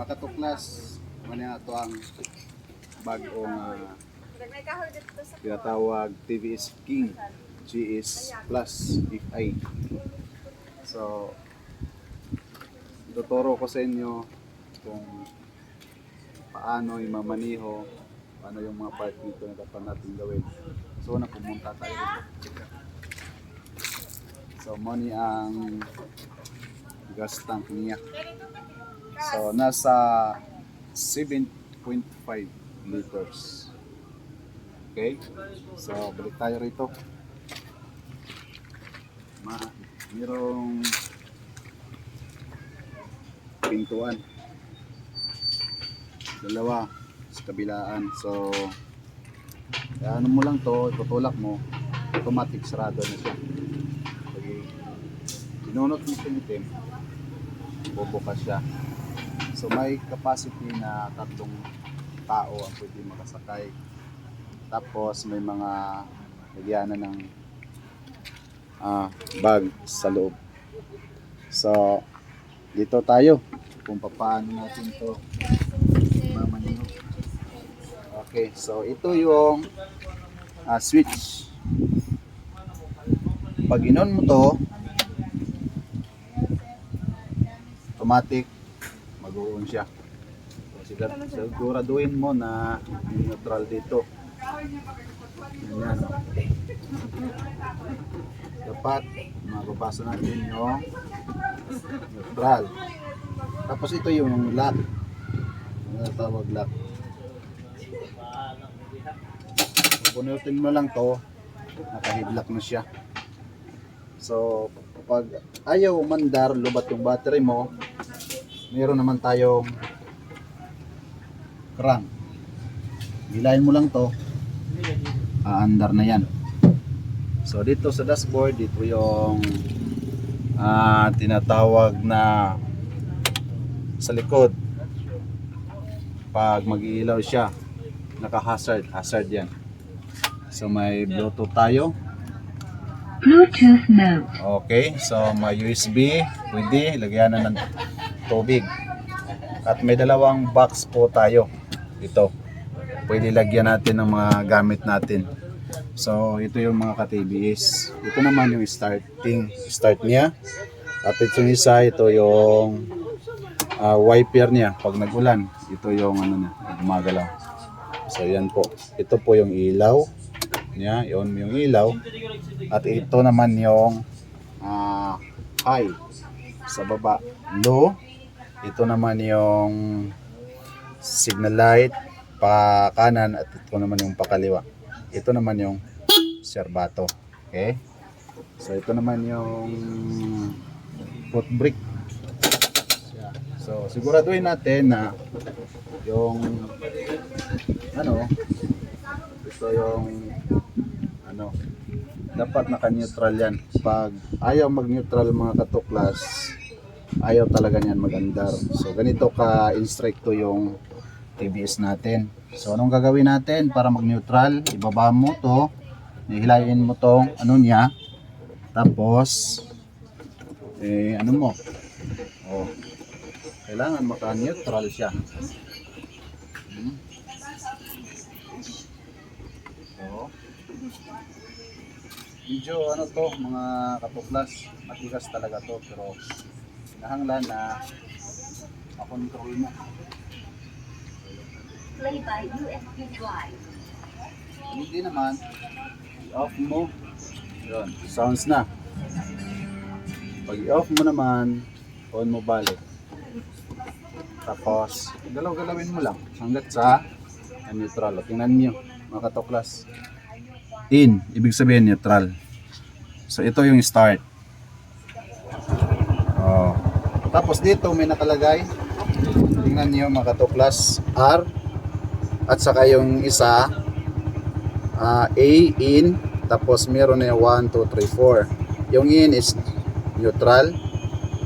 Mga katuklas, ano ito ang bagong uh, tinatawag TVS King GS Plus FI. So, tuturo ko sa inyo kung paano imamaniho, paano yung mga part dito na dapat natin gawin. So, una pumunta tayo. So, money ang gas tank niya. So, nasa 7.5 liters. Okay? So, balik tayo rito. Ma mayroong pintuan. Dalawa sa kabilaan. So, ano mo lang to, tutulak mo, automatic sarado na siya. Pag binunot mo sa itim, bubukas siya. So may capacity na tatlong tao ang pwede makasakay. Tapos may mga lagyanan ng ah, bag sa loob. So dito tayo kung paano natin to mamaniho. Okay, so ito yung ah, switch. Pag inon mo to, automatic mag-uun siya. So, sigur- siguraduhin mo na neutral dito. Ganyan. Dapat mababasa natin yung neutral. Tapos ito yung lock. Ano tawag lock? Punutin mo lang to, nakahidlock na siya. So, pag ayaw umandar, lubat yung battery mo, meron naman tayong crank. Gilayin mo lang to, aandar na yan. So, dito sa dashboard, dito yung ah, tinatawag na sa likod. Pag mag-iilaw siya, naka-hazard, hazard yan. So, may Bluetooth tayo. Bluetooth mode. Okay, so may USB, pwede, lagyan na ng tubig. At may dalawang box po tayo. Ito. Pwede lagyan natin ng mga gamit natin. So, ito yung mga ka-TBS. Ito naman yung starting, start niya. At ito isa, ito yung ah, wiper niya. Pag nag-ulan, ito yung ano na, gumagalaw. So, yan po. Ito po yung ilaw niya. Yun yung ilaw. At ito naman yung ah, high sa baba. Low. Ito naman yung signal light pa kanan at ito naman yung pakaliwa. Ito naman yung serbato. Okay? So ito naman yung foot brake. So siguraduhin natin na yung ano ito yung ano dapat naka-neutral yan. Pag ayaw mag-neutral mga katuklas, ayaw talaga niyan mag-andar. So ganito ka-instructo yung TBS natin. So anong gagawin natin para mag-neutral? Ibaba mo to, hihilayin mo tong ano niya, tapos eh ano mo? Oh. Kailangan maka-neutral siya. Hmm. So, medyo ano to mga katuklas matigas talaga to pero nahanglan na makontrol mo. Play by USB drive. hindi naman. I-off mo. Yun. Sounds na. Pag i-off mo naman on mo balik. Tapos galaw-galawin mo lang hanggat sa neutral. O tingnan nyo mga katuklas. In. Ibig sabihin neutral. So ito yung start oh. Tapos dito may nakalagay. Tingnan nyo mga katuklas R. At saka yung isa ah, A in. Tapos meron na yung 1, 2, 3, 4 yung in is neutral.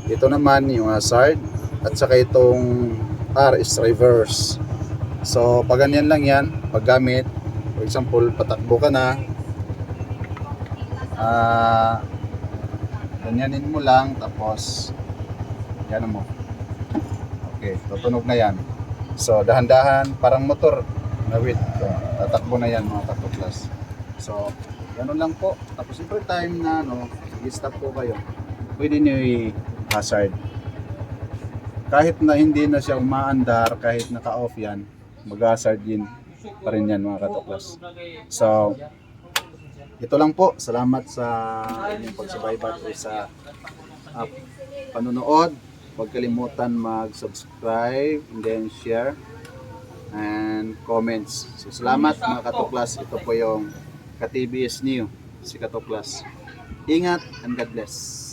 Ito naman yung hazard. At saka itong R is reverse. So pag ganyan lang yan pag gamit for example patakbo ka na ah ganyanin mo lang tapos yan mo Okay, tutunog na yan. So, dahan-dahan, parang motor. Na wait, so, tatakbo na yan mga katuklas. So, ganun lang po. Tapos every time na ano, i-stop po kayo, pwede nyo i-hazard. Kahit na hindi na siya umaandar, kahit naka-off yan, mag-hazard din pa rin yan mga katuklas. So, ito lang po. Salamat sa inyong pagsubaybay sa uh, panonood. Huwag kalimutan mag-subscribe and then share and comments. So, salamat mga katuklas. Ito po yung ka-TBS New, si Katuklas. Ingat and God bless.